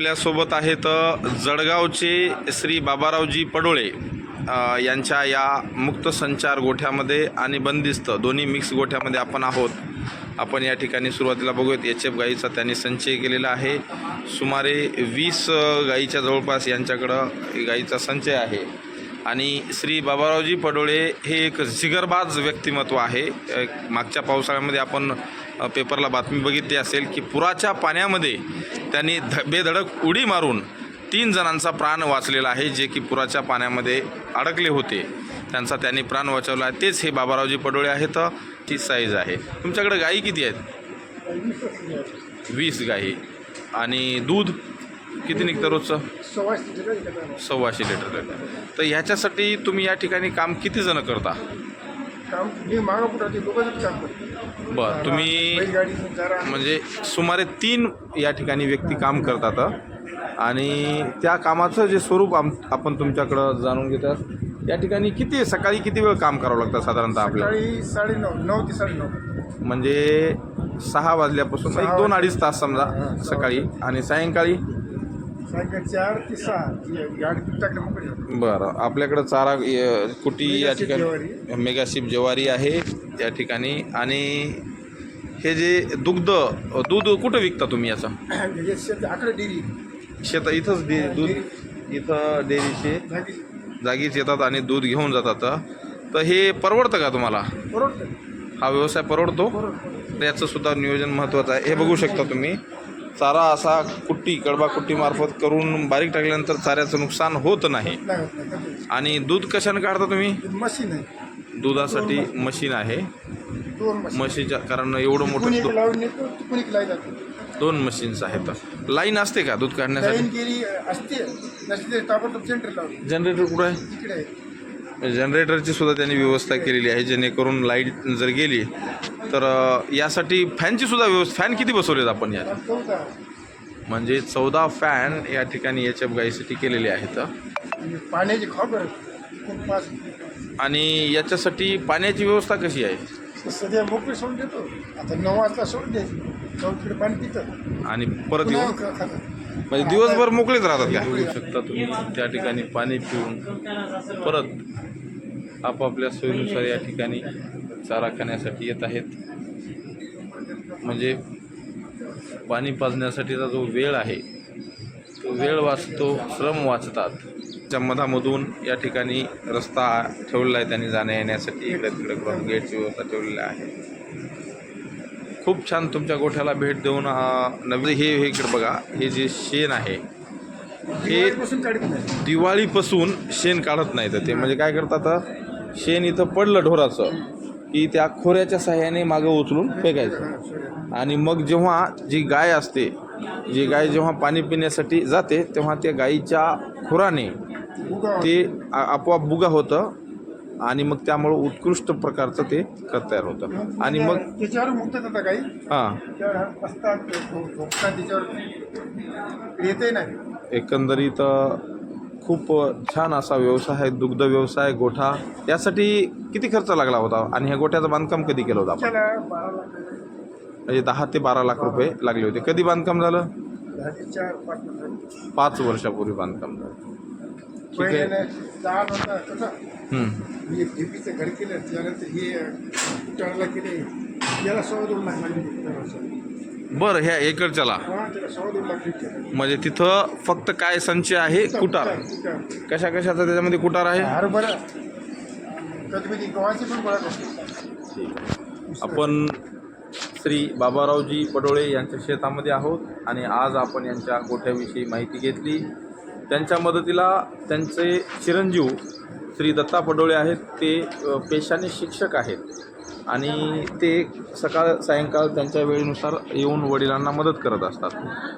आपल्यासोबत आहेत जळगावचे श्री बाबारावजी पडोळे. यांच्या या मुक्त संचार गोठ्यामध्ये आणि बंदिस्त दोन्ही मिक्स गोठ्यामध्ये आपण आहोत. आपण या ठिकाणी सुरुवातीला बघूयात एच एफ गाईचा त्यांनी संचय केलेला आहे. सुमारे वीस गाईच्या जवळपास यांच्याकडं गाईचा संचय आहे. आणि श्री बाबारावजी पडोळे हे एक जिगरबाज व्यक्तिमत्व आहे. मागच्या पावसाळ्यामध्ये आपण पेपरला बातमी बघितली असेल की पुराच्या पाण्यामध्ये त्यांनी ध बेधडक उडी मारून तीन जणांचा प्राण वाचलेला आहे जे की पुराच्या पाण्यामध्ये अडकले होते. त्यांचा त्यांनी प्राण वाचवला आहे. तेच हे बाबारावजी पडोळे आहेत. ती साईज आहे. तुमच्याकडे गायी किती आहेत? वीस गाई आणि दूध? किती निघतं रोजचं? सव्वाशे लिटर लिटर तर ह्याच्यासाठी तुम्ही या ठिकाणी काम किती जण करता? काम मी मागं पुढे दोघंच काम करतो. बरं तुम्ही बैलगाडी जरा म्हणजे सुमारे तीन या ठिकाणी व्यक्ती काम करतात आणि त्या कामाचं जे स्वरूप आम आपण तुमच्याकडं जाणून घेतात या ठिकाणी किती सकाळी किती वेळ काम करावं लागतं साधारणतः आपल्याला? सकाळी साडेनऊ नऊ ते साडेनऊ म्हणजे सहा वाजल्यापासून एक दोन अडीच तास समजा सकाळी आणि सायंकाळी सायंकाळी चार ते सहा गाडी. बरं. आपल्याकडं चारा अ, कुटी या मेगाशिप ठिकाणी ज्वारी. मेगाशिप ज्वारी आहे या ठिकाणी. आणि हे जे दुग्ध दूध कुठं विकता तुम्ही याचं? म्हणजे शेत आकडे शेत इथंच दे दूध इथं डेअरीचे जागी जागीच येतात आणि दूध घेऊन जातात. तर हे परवडतं का तुम्हाला? परवडतं. हा व्यवसाय परवडतो? परवडतं. तर याचं सुद्धा नियोजन महत्त्वाचं आहे. हे बघू शकता तुम्ही. चारा असा कुट्टी कडबा कुट्टी मार्फत करून बारीक टाकल्यानंतर चाऱ्याचं नुकसान होत नाही. आणि दूध कशाने काढता तुम्ही? मशीन आहे. दुधासाठी मशीन आहे. दोन मशीन. म्हशीच्या कारण एवढं मोठं दोन मशीन्स आहेत. लाईन असते का दूध काढण्यासाठी? जनरेटर कुठं आहे. जनरेटरची सुद्धा त्यांनी व्यवस्था केलेली आहे जेणेकरून लाइट जर गेली तर यासाठी फॅनची सुद्धा व्यवस्था फॅन किती बसवलेत आपण या चौदा म्हणजे चौदा फॅन या ठिकाणी याच्या गाईसाठी केलेले आहेत. पाण्याची आणि याच्यासाठी पाण्याची व्यवस्था कशी आहे? सध्या मोकळी सोडून देतो. आता नऊ वाजता सोडून द्यायची. चौकडे पाणी पितं आणि परत येऊन. म्हणजे दिवसभर मोकळेच राहतात का? शकता तुम्ही. त्या ठिकाणी पाणी पिऊन परत आपापल्या सोयीनुसार या ठिकाणी चारा खाण्यासाठी येत आहेत. म्हणजे पाणी पाजण्यासाठीचा जो वेळ आहे तो वेळ वाचतो श्रम वाचतात. त्या मधामधून या ठिकाणी रस्ता ठेवलेला आहे त्यांनी जाण्या येण्यासाठी इकडे तिकडे करून गेटची व्यवस्था ठेवलेली आहे. खूप छान तुमच्या गोठ्याला भेट देऊन अं, नवीन हे हे इकडे बघा हे जे शेण आहे हे दिवाळीपासून शेण काढत नाही तर ते. म्हणजे काय करतात शेण इथं पडलं ढोराचं की त्या खोऱ्याच्या साह्याने मागं उचलून फेकायचं. आणि मग जेव्हा जी गाय असते जी गाय जेव्हा पाणी पिण्यासाठी जाते तेव्हा त्या गाईच्या खुराने ते आपोआप बुगा होतं आणि मग त्यामुळं उत्कृष्ट प्रकारचं ते खत तयार होतं. आणि मग त्याच्यावर मुक्तच आता काही हां. एकंदरीत खूप छान असा व्यवसाय आहे दुग्ध व्यवसाय गोठा यासाठी किती खर्च लागला होता? आणि ह्या गोठ्याचं बांधकाम कधी केलं होतं आपण? म्हणजे दहा ते बारा लाख रुपये लागले होते. कधी बांधकाम झालं? पाच वर्षापूर्वी बांधकाम झालं. ठीक आहे. पहिले दहा होता कसं हं. मी डीपीचं घर केलं त्यानंतर हे कुटाळला केले याला सव्वा दोन लाख लागले कुटाळाचं. बरं ह्या एकरच्याला. म्हणजे तिथं फक्त काय संच आहे? कुटार. कशा कशाचा त्याच्यामध्ये कुटार आहे? आपण श्री बाबारावजी पडोळे यांच्या शेतामध्ये आहोत आणि आज आपण यांच्या गोठ्याविषयी माहिती घेतली. त्यांच्या मदतीला त्यांचे चिरंजीव श्री दत्ता पडोळे आहेत. ते पेशाने शिक्षक आहेत. आणि ते सकाळ सायंकाळ त्यांच्या वेळेनुसार येऊन वडिलांना मदत करत असतात.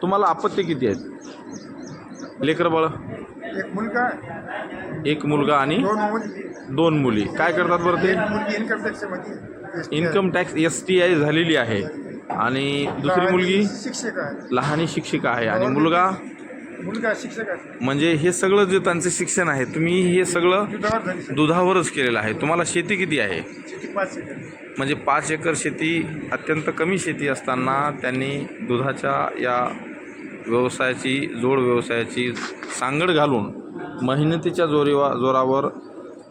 तुम्हाला अपत्य किती आहेत? लेकर बाळ. एक मुलगा एक मुलगा आणि दोन मुली. काय करतात बरं ते? Income टॅक्समध्ये income tax S T I झालेली आहे. आणि दुसरी मुलगी? शिक्षक लहानी शिक्षिका आहे. आणि मुलगा? मुलगा शिक्षक आहे. म्हणजे हे सगळं जे त्यांचं शिक्षण आहे तुम्ही हे सगळं दुधावर झाली सर. दुधावरच केलेलं आहे. तुम्हाला शेती किती आहे? शेती पाच एकर. म्हणजे पाच एकर शेती अत्यंत कमी शेती असताना त्यांनी दुधाच्या या व्यवसायाची जोड व्यवसायाची सांगड घालून मेहनतीच्या जोरीवा जोरावर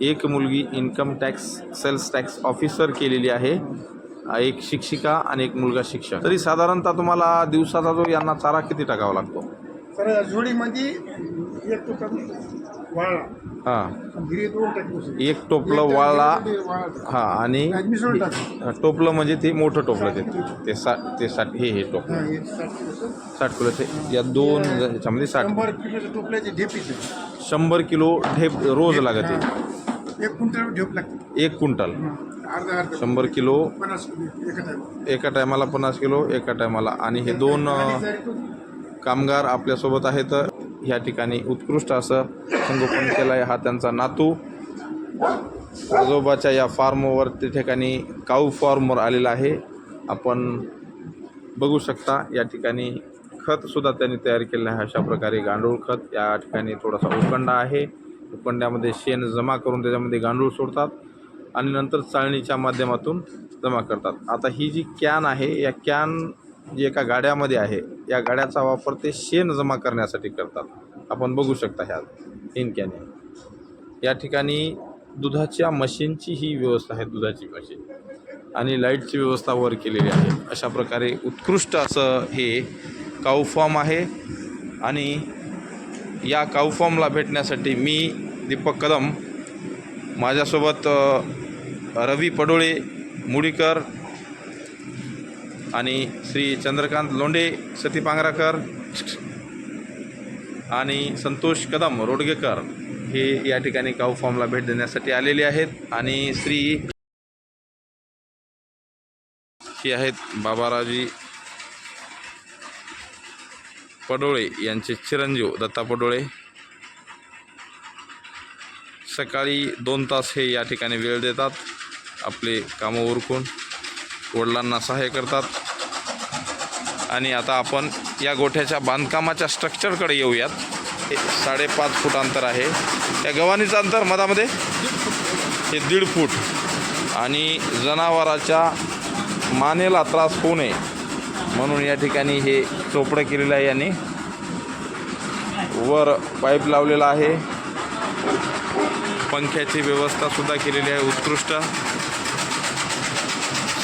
एक मुलगी income tax sales tax officer केलेली आहे. एक शिक्षिका आणि एक मुलगा शिक्षक. तरी साधारणतः तुम्हाला दिवसाचा जो यांना चारा किती टाकावा लागतो? तर एक तो वाळला हां. दोन एक टोपलं वाळा हां आणि मिसळून टोपलं म्हणजे ते मोठं टोपलं ते. ते साठ ते साठ हे हे टोपलं. हा, हे साठ किलोचं. साठ किलोचे या दोन याच्यामध्ये साठ. शंभर किलोचं टोपल्याचे ढेपीचे शंभर किलो ढेप रोज लागते. एक क्विंटल ढेप लागते. एक क्विंटल. अर्धा अर्धा. शंभर किलो. पन्नास किलो एका टाइम एका टायमाला पन्नास किलो एका टायमाला. आणि हे दोन अ, कामगार आपल्यासोबत आहेत ह्या ठिकाणी उत्कृष्ट असं संगोपन केलं आहे हा त्यांचा नातू. आजोबाच्या या फार्मवर त्या ठिकाणी काऊ फॉर्मवर आलेला आहे. आपण बघू शकता या ठिकाणी खतसुद्धा त्यांनी तयार केलेलं आहे. अशा प्रकारे गांडूळ खत या ठिकाणी थोडासा उकंडा आहे. उकंड्यामध्ये शेण जमा करून त्याच्यामध्ये गांडूळ सोडतात आणि नंतर चाळणीच्या माध्यमातून जमा करतात. आता ही जी कॅन आहे या कॅन जी एका गाड्यामध्ये आहे या गाड्याचा वापर ते शेण जमा करण्यासाठी करतात. आपण बघू शकता ह्या इनक्याने या ठिकाणी दुधाच्या मशीनची ही व्यवस्था आहे दुधाची मशीन. आणि लाईटची व्यवस्था वर केलेली आहे. अशा प्रकारे उत्कृष्ट असं हे काऊ फॉर्म आहे. आणि या काऊ फॉर्मला भेटण्यासाठी मी दीपक कदम माझ्यासोबत रवी पडोळे मुडीकर आणि श्री चंद्रकांत लोंडे सती पांगराकर आणि संतोष कदम रोडगेकर हे या ठिकाणी काऊ फॉर्मला भेट देण्यासाठी आलेले आहेत. आणि श्री ही आहेत बाबाराजी पडोळे यांचे चिरंजीव दत्ता पडोळे. सकाळी दोन तास हे या ठिकाणी वेळ देतात. आपले कामं उरकून वडिलांना सहाय्य करतात. आणि आता आपण या गोठ्याच्या बांधकामाच्या स्ट्रक्चरकडे येऊयात. हे साडेपाच फूट अंतर आहे. त्या गव्हाणीचं अंतर मधामध्ये? हे दीड फूट. आणि जनावराच्या मानेला त्रास होऊ नये. म्हणून या ठिकाणी हे चोपडं केलेलं आहे यांनी. वर पाईप लावलेला आहे. पंख्याची व्यवस्था सुद्धा केलेली आहे उत्कृष्ट.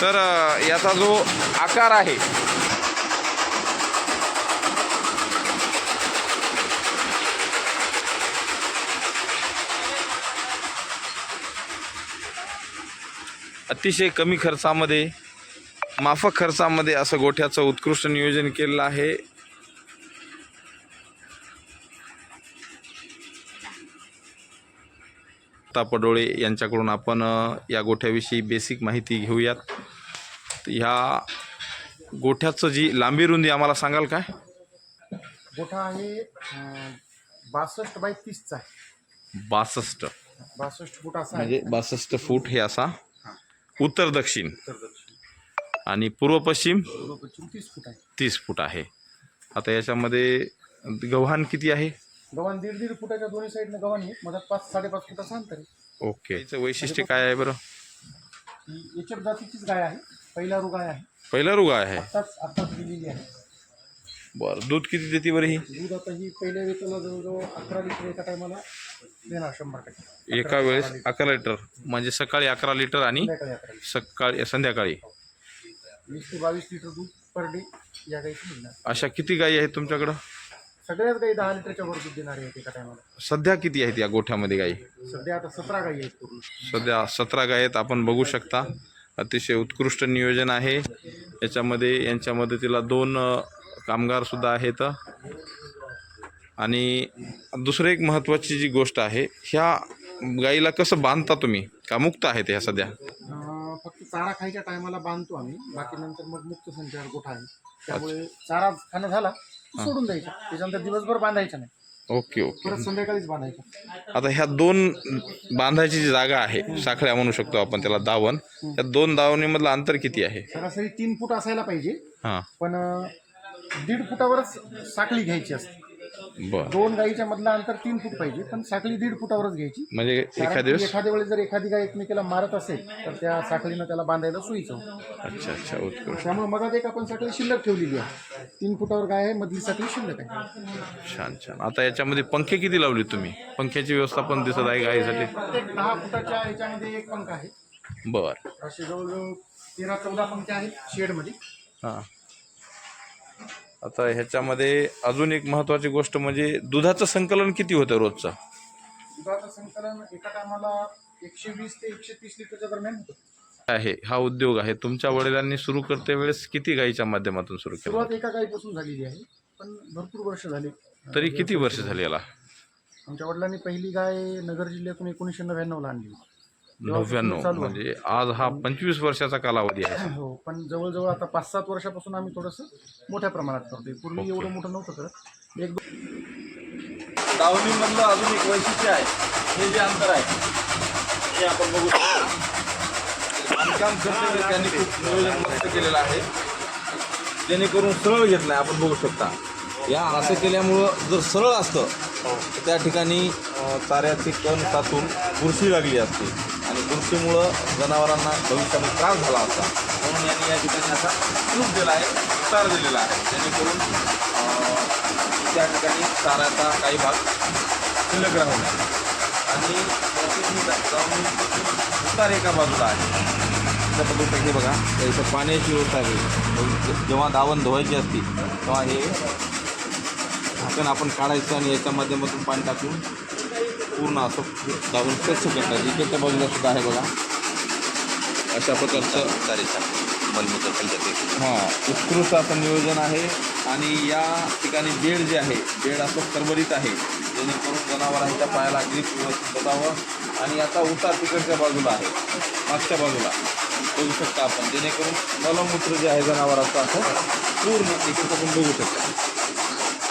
तर याचा जो आकार आहे अतिशय कमी खर्चामध्ये माफक खर्चामध्ये असं गोठ्याचं उत्कृष्ट नियोजन केलेलं आहे. पडोळे यांच्याकडून आपण या गोठ्याविषयी बेसिक माहिती घेऊयात. ह्या गोठ्याचं जी लांबी रुंदी आम्हाला सांगाल काय? गोठा आहे बासष्ट बाय तीसचा आहे. बासष्ट. बासष्ट फूट असा म्हणजे बासष्ट फूट हे असा उत्तर दक्षिण. उत्तर दक्षिण. आणि पूर्व पश्चिम? पूर्व पश्चिम तीस फूट आहे. तीस फूट आहे. आता याच्यामध्ये गव्हाण किती आहे? गव्हाण दीड दीड फुटाच्या दोन्ही साईडनं गव्हाण आहे. मधात पाच साडेपाच फुटाचं अंतर आहे. ओके. याचं वैशिष्ट्य काय आहे बरं? ही जातीचीच गाय आहे. पहिला रू गाय आहे. पहिला रुगा आहे. आत्ताच आत्ताच दिलेली आहे. बरं दूध किती देते बरं ही? दूध आता ही पहिल्या वेतला जवळजवळ अकरा लिटर एका टायमाला देणार शंभर टक्के. एका वेळेस अकरा लिटर. म्हणजे सकाळी अकरा लिटर आणि संध्याकाळी अकरा लिटर. सकाळी संध्याकाळी. वीस ते बावीस लिटर दूध पर डे या गाईची मिळणार. अशा किती गायी आहेत तुमच्याकडं? सगळ्याच गाई दहा लिटरच्या वर दूध देणारे आहेत एका टायमाला. सध्या किती आहेत या गोठ्यामध्ये गायी सध्या आता सतरा गाई आहेत पूर्ण. सध्या सतरा गाय आहेत आपण बघू शकता. अतिशय उत्कृष्ट नियोजन आहे. याच्यामध्ये यांच्या मदतीला दोन अ, कामगारसुद्धा आहेत. आणि दुसरं एक महत्त्वाची जी गोष्ट आहे ह्या गाईला कसं बांधता तुम्ही? का मुक्त आहेत ह्या सध्या? फक्त चारा खायच्या टायमाला बांधतो आम्ही. बाकी नंतर मग मुक्त संचार गोठा आहे. त्यामुळे चारा खाणं झाला की सोडून द्यायचा. त्याच्यानंतर दिवसभर बांधायचा नाही. Okay okay. परत संध्याकाळीच बांधायचा. आता ह्या दोन बांधायची जी जागा आहे साखळ्या म्हणू शकतो आपण त्याला दावण. त्या दोन दावणीमधलं अंतर किती आहे? सरासरी तीन फूट असायला पाहिजे. हां. पण अं, दीड फुटावरच साखळी घ्यायची असते. बर. दोन गाईच्या मधला अंतर तीन फूट पाहिजे पण साखळी दीड फुटावरच घ्यायची. म्हणजे कारण एखाद्या की दिवस एखाद्या वेळेस जर एखादी गाय एकमेकीला मारत असेल तर त्या साखळीनं त्याला बांधायला सोयीचं होतं. अच्छा अच्छा उत्कृष्ट त्यामुळे मधात एक आपण साखळी शिल्लक ठेवलेली आहे. तीन फुटावर गाय आहे मधली साखळी शिल्लक आहे. छान छान. आता याच्यामध्ये पंखे किती लावले तुम्ही? पंख्याची व्यवस्था पण दिसत आहे प्रत्येक दहा फुटाच्या ह्याच्यामध्ये एक पंख आहे. बर. असे जवळजवळ तेरा चौदा पंखे आहेत शेडमध्ये. हां. आता ह्याच्यामध्ये अजून एक महत्त्वाची गोष्ट म्हणजे दुधाचं संकलन किती होतं रोजचं? दुधाचं संकलन एका टायमाला एकशे वीस ते एकशे तीस लिटरच्या दरम्यान होतं. आहे हा उद्योग आहे. तुमच्या वडिलांनी सुरू करते वेळेस किती गाईच्या माध्यमातून सुरू केला? सुरुवात एका गाईपासून झालेली आहे पण भरपूर वर्ष झाली. तरी किती वर्ष झाली याला? आमच्या वडिलांनी पहिली गाय नगर जिल्ह्यातून एकोणीसशे नव्याण्णवला आणली नव्याण्णव. म्हणजे आज हा पंचवीस वर्षाचा कालावधी आहे. हो पण जवळजवळ आता पाच सात वर्षापासून आम्ही थोडंसं मोठ्या प्रमाणात करतोय. पूर्वी एवढं मोठं नव्हतं करत. एक दावणीमधलं अजून एक वैशिष्ट्य आहे. हे जे अंतर आहे हे आपण बघू शकतो. बांधकाम करते त्यांनी खूप नियोजन मस्त केलेलं आहे. जेणेकरून सरळ घेतलं आहे आपण बघू शकता. या असं केल्यामुळं जर सरळ असतं त्या ठिकाणी चाऱ्याचे कण साचून बुरशी लागली असते. आणि जनावरांना भविष्यामध्ये त्रास झाला असता. म्हणून यांनी या ठिकाणी असा प्रूफ दिला आहे उतार दिलेला आहे. जेणेकरून त्या ठिकाणी चाराचा काही भाग शिल्लक राहून आणि उतार एका बाजूला आहे. त्या पद्धतीने हे बघा या इथं पाण्याची व्यवस्था आहे. जेव्हा दावण धुवायची असते तेव्हा हे झाकण आपण काढायचं आणि याच्या माध्यमातून पाणी टाकून पूर्ण असं दाबून स्वच्छ करतात इकडच्या बाजूला सुद्धा आहे बघा. अशा प्रकारचं चालेल मलमूत्र पंचायत हां उत्कृष्ट असं नियोजन आहे. आणि या ठिकाणी बेड जे आहे बेड असं करबरीत आहे. जेणेकरून जनावरांच्या पायाला ग्रीप व्यवस्थित बसावं आणि याचा उतार तिकडच्या बाजूला आहे. मागच्या बाजूला. बघू शकता आपण. जेणेकरून मलमूत्र जे आहे जनावराचं असं पूर्ण इकडचं आपण बघू शकता.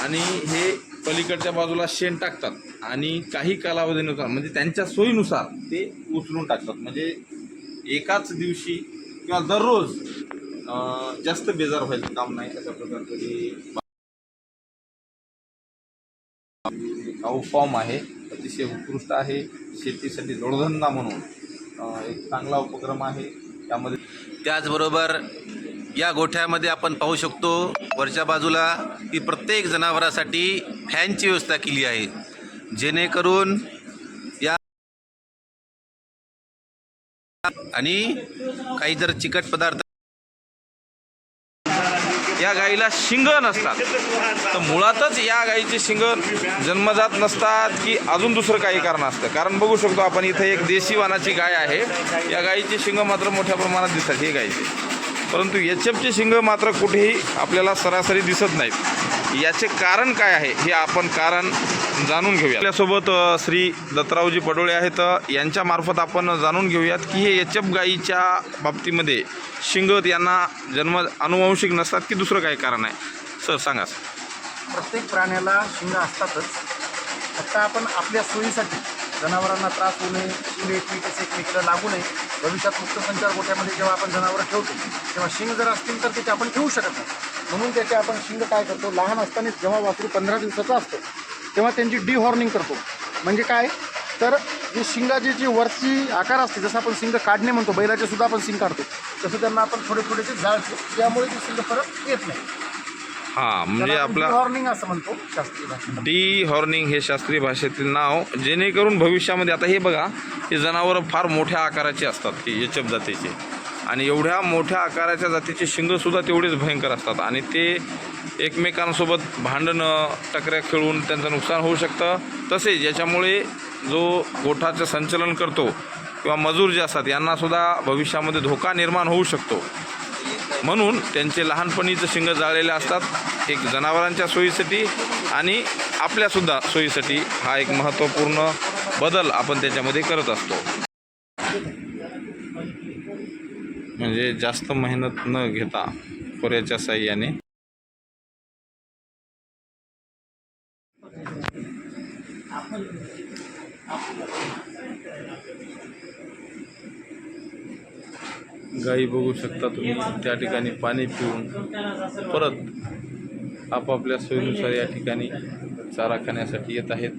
आणि हे पलीकडच्या बाजूला शेण टाकतात आणि काही कालावधीनुसार म्हणजे त्यांच्या सोयीनुसार ते उचलून टाकतात. म्हणजे एकाच दिवशी किंवा दररोज जास्त बेजार व्हायचं काम नाही अशा प्रकारचं काऊ फॉर्म आहे. अतिशय उत्कृष्ट आहे. शेतीसाठी जोडधंदा म्हणून एक चांगला उपक्रम आहे. त्यामध्ये त्याचबरोबर या गोठ्यामध्ये आपण पाहू शकतो वरच्या बाजूला की प्रत्येक जनावरासाठी फॅनची व्यवस्था केली आहे. जेणेकरून या आणि काही जर चिकट पदार्थ या गाईला शिंग नसतात. तर मुळातच या गाईचे शिंग जन्मजात नसतात की अजून दुसरं काही कारण असतं. कारण बघू शकतो आपण इथे एक देशी वानाची गाय आहे. या गाईची शिंग मात्र मोठ्या प्रमाणात दिसतात ही गाईची. परंतु एच एफचे शिंग मात्र कुठेही आपल्याला सरासरी दिसत नाहीत. याचे कारण काय आहे हे आपण कारण जाणून घेऊया आपल्यासोबत श्री दत्तरावजी पडोळे आहेत. यांच्यामार्फत आपण जाणून घेऊयात की हे एच एफ गाईच्या बाबतीमध्ये शिंगत यांना जन्म अनुवंशिक नसतात की दुसरं काही कारण आहे? सर सांगा प्रत्येक प्राण्याला शिंग असतातच. आता आपण आपल्या सोयीसाठी जनावरांना त्रास होऊ नये शिंग एकमेकीचे एकमेकीला लागू नये. भविष्यात मुक्त संचार गोठ्यामध्ये जेव्हा आपण जनावरं ठेवतो तेव्हा शिंग जर असतील तर त्याचे आपण ठेवू शकत नाही. म्हणून त्याचे आपण शिंग काय करतो लहान असताना जेव्हा वासरू पंधरा दिवसाचं असतं तेव्हा त्यांची डिहॉर्निंग करतो. म्हणजे काय? तर जी शिंगाची जी वरची आकार असते जसं आपण शिंग काढणे म्हणतो बैलाचे सुद्धा आपण शिंग काढतो तसं त्यांना आपण थोडे थोडेसे जाळतो. त्यामुळे ते शिंग परत येत नाही. हां म्हणजे त्याला आपण आपला डिहॉर्निंग असं म्हणतो शास्त्रीय भाषेत. डी हॉर्निंग हे शास्त्रीय भाषेतील नाव जेणेकरून भविष्यामध्ये आता हे बघा हे जनावरं फार मोठ्या आकाराचे असतात हे एचएफ जातीचे. आणि एवढ्या मोठ्या आकाराच्या जातीचे शिंगसुद्धा तेवढेच भयंकर असतात. आणि ते एकमेकांसोबत भांडणं टकऱ्या खेळून त्यांचं नुकसान होऊ शकतं. तसेच याच्यामुळे जो गोठाचं संचलन करतो किंवा मजूर जे असतात यांनासुद्धा भविष्यामध्ये धोका निर्माण होऊ शकतो. म्हणून त्यांचे लहानपणीचं शिंग जाळलेले असतात एक जनावरांच्या सोयीसाठी आणि आपल्यासुद्धा सोयीसाठी हा एक महत्त्वपूर्ण बदल आपण त्याच्यामध्ये करत असतो. म्हणजे जास्त मेहनत न घेता खोऱ्याच्या साह्याने. गाई बघू शकता तुम्ही. त्या ठिकाणी पाणी पिऊन परत आपापल्या सोयीनुसार या ठिकाणी चारा खाण्यासाठी येत आहेत.